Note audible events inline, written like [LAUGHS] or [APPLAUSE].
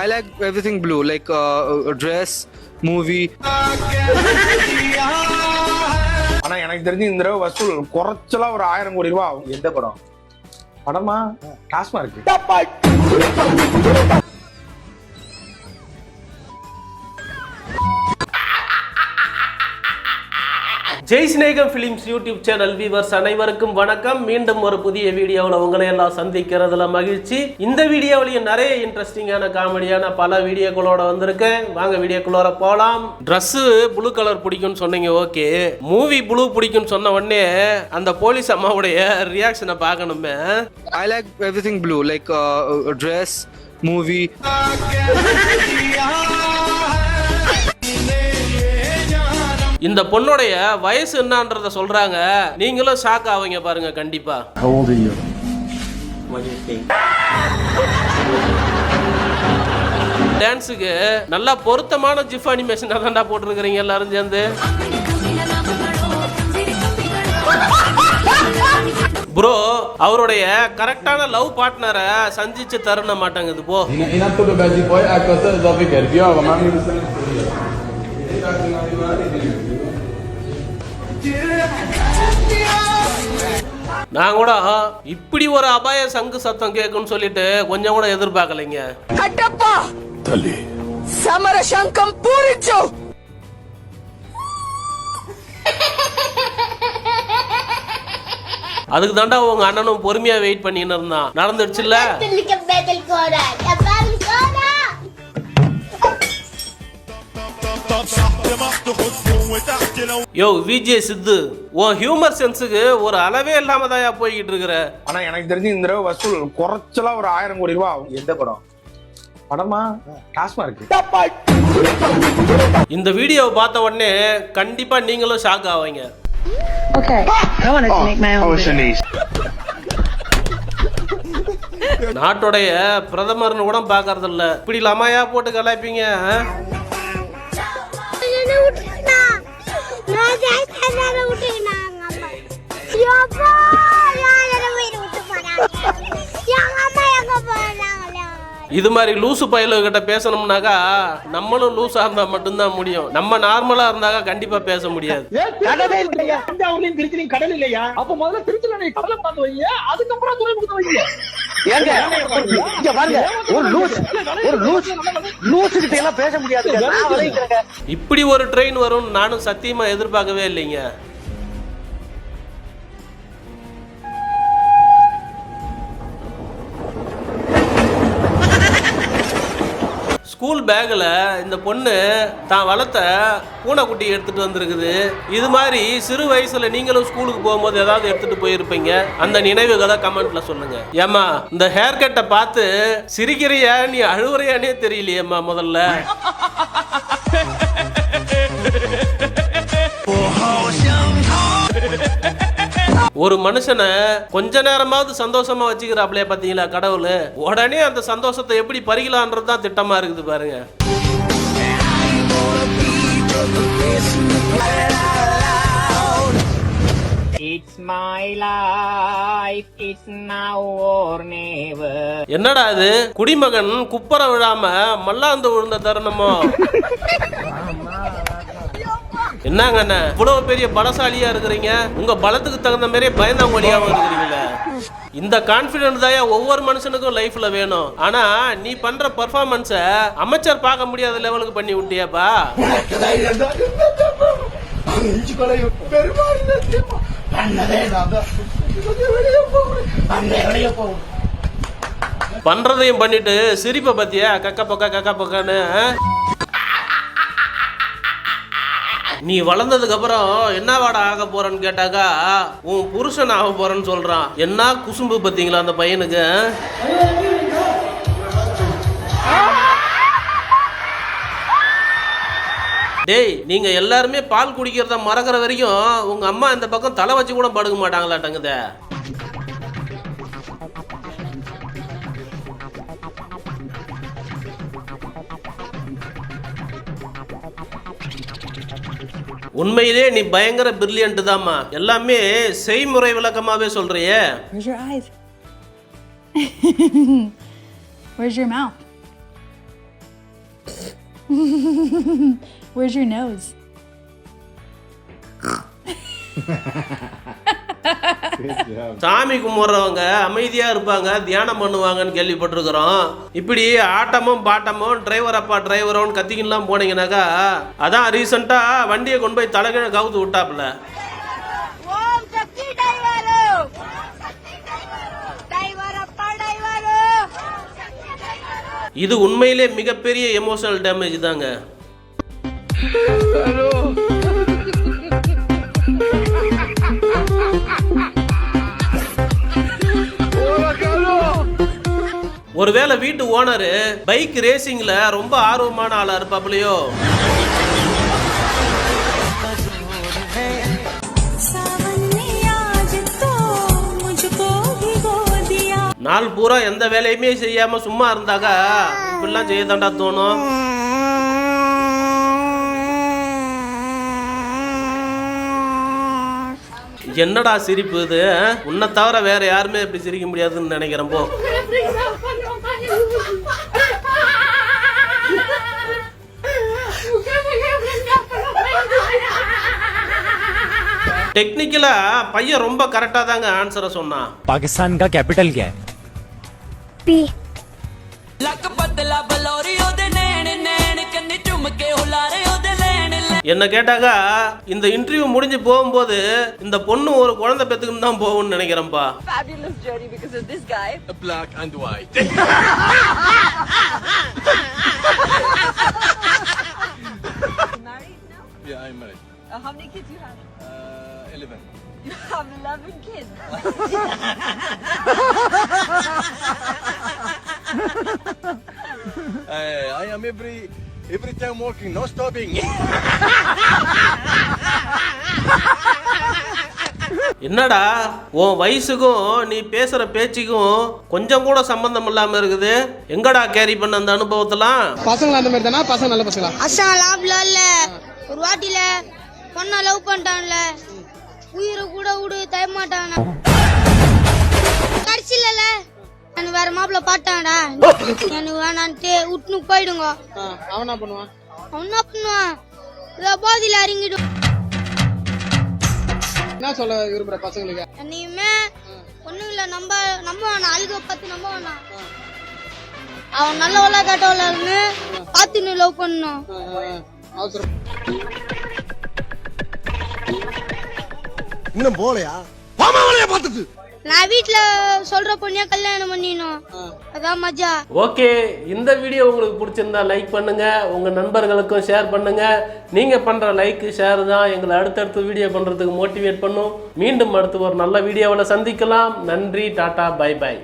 I like everything blue, like uh, uh, dress, movie. ஆனா எனக்கு தெரிஞ்சு இந்த தடவை வசூல் குறைச்சலா ஒரு ஆயிரம் கோடி ரூபாய் ஆகும். எந்த படம்? படமா? டாஸ்மார்க் ஜெய் ஸ்நேகம் ஃபிலிம்ஸ் யூடியூப் சேனல் வியூவர்ஸ் அனைவருக்கும் வணக்கம். மீண்டும் ஒரு புதிய வீடியோவில் உங்களை எல்லாம் சந்திக்கிறதுல மகிழ்ச்சி. இந்த வீடியோவிலையும் நிறைய இன்ட்ரெஸ்டிங்கான காமெடியான பல வீடியோக்களோட வந்திருக்கேன் வாங்க வீடியோக்குள்ளோட போகலாம் ட்ரெஸ்ஸு ப்ளூ கலர் பிடிக்கும்னு சொன்னீங்க ஓகே மூவி ப்ளூ பிடிக்கும்னு சொன்ன உடனே அந்த போலீஸ் அம்மாவுடைய ரியாக்ஷனை பார்க்கணுமே. I like everything blue, like uh, dress, [LAUGHS] இந்த பொண்ணுடைய வயசு என்னன்றத சொல்றாங்க. நீங்களும் ஷாக் ஆவீங்க பாருங்க கண்டிப்பா. டான்ஸுக்கு நல்லா பொருத்தமான ஜிஃப் அனிமேஷன் தான்டா போட்டிருக்கிறீங்க எல்லாரும் சேர்ந்து. ப்ரோ அவருடைய கரெக்டான லவ் பார்ட்னரை சந்திச்சு தருண மாட்டாங்குது போ. நான் கூட இப்படி ஒரு அபாய சங்கு சத்தம் கேட்கும்னு சொல்லிட்டு கொஞ்சம் கூட எதிர்பார்க்கலைங்க. கட்டப்பா! தலி சமர சங்கம் பூரிச்சோ! அதுக்கு தாண்டா உங்க அண்ணனும் பொறுமையா வெயிட் பண்ணின்னு இருந்தான். நடந்துடுச்சுல்ல? யோ விஜய் சித்து உன் ஹியூமர் சென்ஸுக்கு ஒரு அளவே இல்லாம தாயா போய்கிட்டு இருக்கிற. ஆனா எனக்கு தெரிஞ்சு இந்த தடவை வசூல் குறைச்சலா ஒரு ஆயிரம் கோடி ரூபாய் ஆகும். எந்த படம்? படமா? டாஸ்மார்க். இந்த வீடியோவை பார்த்த உடனே கண்டிப்பா நீங்களும் ஷாக் ஆவீங்க. Make my own. நாட்டுடைய பிரதமர்னு கூட பாக்குறது இல்ல இப்படி லமாயா போட்டு கலாய்ப்பீங்க இது மாதிரி லூசு பயலுகிட்ட பேசணும்னாக்கா நம்மளும் லூஸா இருந்தா மட்டும்தான் முடியும். நம்ம நார்மலா இருந்தாக்கா கண்டிப்பா பேச முடியாது. கடலே இல்லையா? தஞ்சாவூர்லயும் திருச்சிலையும் கடல் இல்லையா? அப்ப முதல்ல திருச்சில நீ கடலை பார்த்து வைங்க அதுக்கப்புறம் துறைமுகத்தை வைங்க. ஏங்க இங்க பாருங்க ஒரு லூஸ் ஒரு லூஸ் லூஸ் கிட்ட எல்லாம் பேச முடியாது நான் வரைக்கிறேங்க இப்படி ஒரு ட்ரெயின் வரும்னு நானும் சத்தியமா எதிர்பார்க்கவே இல்லைங்க. ஸ்கூல் பேக்கில் இந்த பொண்ணு தான் வளர்த்த பூனைக்குட்டி எடுத்துகிட்டு வந்திருக்குது. இது மாதிரி சிறு வயசில் நீங்களும் ஸ்கூலுக்கு போகும்போது ஏதாவது எடுத்துகிட்டு போயிருப்பீங்க. அந்த நினைவுகளை கமெண்ட்டில் சொல்லுங்கள் ஏம்மா இந்த ஹேர் கட்டை பார்த்து சிரிக்கிறியா நீ அழுவுறியானே தெரியலையேம்மா முதல்ல. ஒரு மனுஷனை கொஞ்ச நேரமாவது சந்தோஷமா வச்சுக்கிறாப்லையே பாத்தீங்களா கடவுள்? உடனே அந்த சந்தோஷத்தை எப்படி பறிக்கலான்றது தான் திட்டமா இருக்குது பாருங்க. என்னடா இது குடிமகன் குப்பரை விழாம மல்லாந்து விழுந்த தருணமோ? [LAUGHS] என்னங்க அண்ணா இவ்வளவு பெரிய பலசாலியா இருக்கிறீங்க? உங்க பலத்துக்கு தகுந்த மாதிரி பயந்தாங்கோலியாவும் இருக்கிறீங்களே. இந்த கான்பிடன்ட் தான் ஒவ்வொரு மனுஷனுக்கும் லைஃப்ல வேணும். ஆனா நீ பண்ற பர்ஃபார்மன்ஸ அமைச்சர் பார்க்க முடியாத லெவலுக்கு பண்ணி விட்டியாப்பா? பண்றதையும் பண்ணிட்டு சிரிப்பை பத்தியா கக்க பக்கா கக்க பக்கான்னு நீ வளர்ந்ததுக்கு அப்புறம் என்ன வாடா ஆக போறன்னு கேட்டாக்கா உன் புருஷன் ஆக போறேன்னு சொல்றான். என்ன குசும்பு பார்த்தீங்களா அந்த பையனுக்கு? டேய் நீங்க எல்லாருமே பால் குடிக்கிறத மறக்கிற வரைக்கும் உங்க அம்மா இந்த பக்கம் தலை வச்சு கூட படுக்க மாட்டாங்களாட்டங்குத. உண்மையிலே நீ பயங்கர பிரில்லியன்ட் தாம்மா எல்லாமே செய்முறை விளக்கமாவே சொல்றியே Where's your eyes? Where's your mouth? Where's your nose? [LAUGHS] சாமி கும்பிட்றவங்க அமைதியா இருப்பாங்க தியானம் பண்ணுவாங்கன்னு கேள்விப்பட்டிருக்கிறோம். இப்படி ஆட்டமும் பாட்டமும் டிரைவர் அப்பா டிரைவரோன்னு கத்திக்கின்லாம் போனீங்கன்னாக்கா அதான் ரீசெண்டா வண்டியை கொண்டு போய் தலைகீழ கவுத்து விட்டாப்புல. இது உண்மையிலே மிகப்பெரிய எமோஷனல் டேமேஜ் தாங்க. ஒருவேளை வீட்டு ஓனரு பைக் ரேசிங்ல ரொம்ப ஆர்வமான ஆளா இருப்பாப்லையோ? நாள் பூரா எந்த வேலையுமே செய்யாம சும்மா இருந்தாக்கா இப்படிலாம் செய்ய தாண்டா தோணும். என்னடா சிரிப்பு இது உன்னை தவிர வேற யாருமே இப்படி சிரிக்க முடியாதுன்னு நினைக்கிறேன் போ. டெக்னிக்கலா பையன் ரொம்ப கரெக்டா தாங்க ஆன்சரை சொன்னான். பாகிஸ்தான் கா கேபிட்டல் கே பி லக் பத்தலா பலோரி ஓதே நேன நேன கண்ணி சும்கே ஹுலாரே என்ன கேட்டாக்கா இந்த இன்டர்வியூ முடிஞ்சு போகும்போது இந்த பொண்ணு ஒரு குழந்தை பெத்துக்குன்னு தான் போகும்னு நினைக்கிறேன்ப்பா fabulous journey because of this guy Black and white. married now Yeah, I'm married. uh, how many kids you have Uh, 11. you have 11 kids Uh, I am every every time working, no stopping. என்னடா உன் வயசுக்கும் நீ பேசுற பேச்சுக்கும் கொஞ்சம் கூட சம்பந்தம் இல்லாம இருக்குது. எங்கடா கேரி பண்ண அந்த அனுபவத்தெல்லாம்? பசங்க அந்த மாதிரி தானா? பசங்க நல்ல பசங்களா? அசா லாப்ல இல்ல. ஒரு வாட்டில பொண்ணை லவ் பண்ணிட்டான்ல. உயிரை கூட விடு தய மாட்டான் கடைசியில எனக்கு வேற மாப்பிள்ள பாட்டான்டா எனக்கு வேணான்ட்டு விட்டுனு போயிடுங்க. அவன் என்ன பண்ணுவான்? அவன் என்ன பண்ணுவான்? இதோ போதியில இறங்கிடும். என்ன சொல்ல விரும்புற பசங்களுக்கு? என்னையுமே பொண்ணுங்கள நம்ப நம்ப வேணாம் அழுக பார்த்து நம்ப வேணாம் அவன் நல்லவளா கெட்டவளான்னு பார்த்துன்னு லவ் பண்ணணும். அவசரம். இன்னும் போலையா நான் வீட்ல சொல்ற பொண்ணியா கல்யாணம் பண்ணிடணும்? அதான் மஜா. ஓகே இந்த வீடியோ உங்களுக்கு பிடிச்சிருந்தா லைக் பண்ணுங்க உங்க நண்பர்களுக்கும் ஷேர் பண்ணுங்க. நீங்க பண்ற லைக் ஷேர் தான் எங்களை அடுத்தடுத்து வீடியோ பண்றதுக்கு மோட்டிவேட் பண்ணும். மீண்டும் அடுத்து ஒரு நல்ல வீடியோவில் சந்திக்கலாம். நன்றி டாடா பை பை